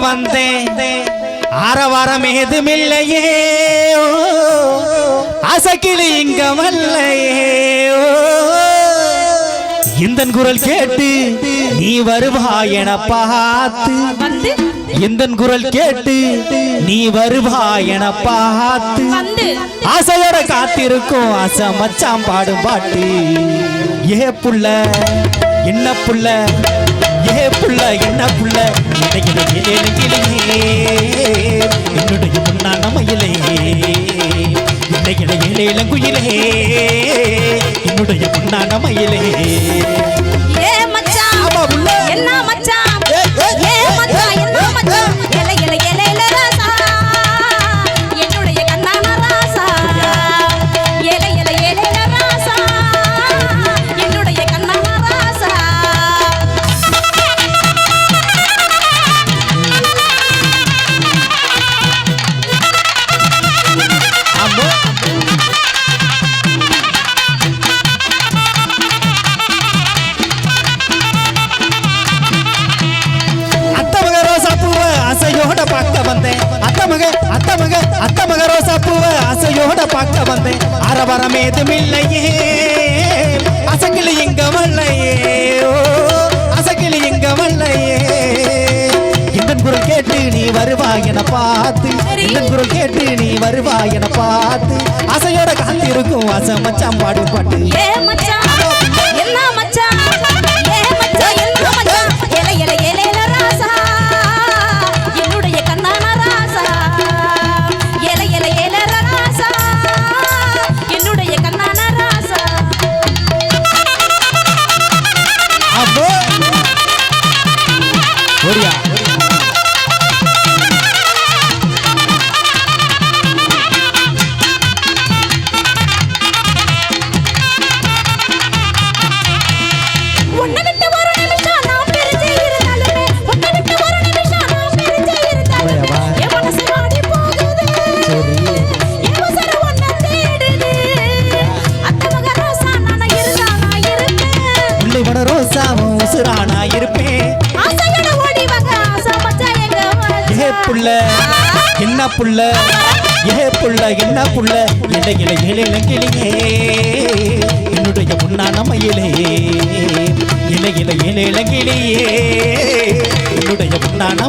வந்தேன். ஆரவாரம் ஏதுமில்லையே. ஓ, அசக்கிளி இங்க வல்லையே ஓ. இந்தன் குரல் கேட்டு நீ வருவாய் என பார்த்து. இந்தன் குரல் கேட்டு நீ வருவாய் என பார்த்து. ஆசையோட காத்திருக்கும் ஆசை மச்சான் பாடும் பாட்டு. ஏ புள்ள என்ன புள்ள? ஏ புள்ள என்ன புள்ள? இடையில இலையிலே என்னுடைய முன்னான மயிலே இடையில இலையிலங்குயிலே என்னுடைய முன்னான மயிலே அசையோட பார்க்க வந்தேன். அரவரம் ஏதுமில்லையே அசக்கிளி இங்க வல்லையே ஓ அசக்கிளி இங்க வல்லையே இந்த குரல் கேட்டு நீ வருவாய் என பார்த்து இந்த குரல் கேட்டு நீ வருவாய் என பார்த்து அசையோட காத்திருக்கும் அசை மச்சான் பாடும் பாட்டு மன ரோசாவும் உசுரானா இருப்பேன். புள்ள? என்ன புள்ள? ஏ புள்ள என்ன புள்ள? இடையில இலையிலங்கிலேயே என்னுடைய முன்னான மயிலே இலையில இலையிலங்கிலேயே என்னுடைய முன்னான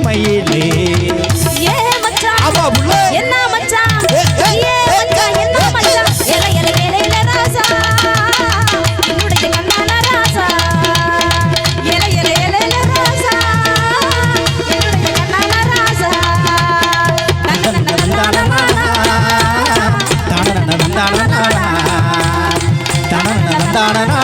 தானனா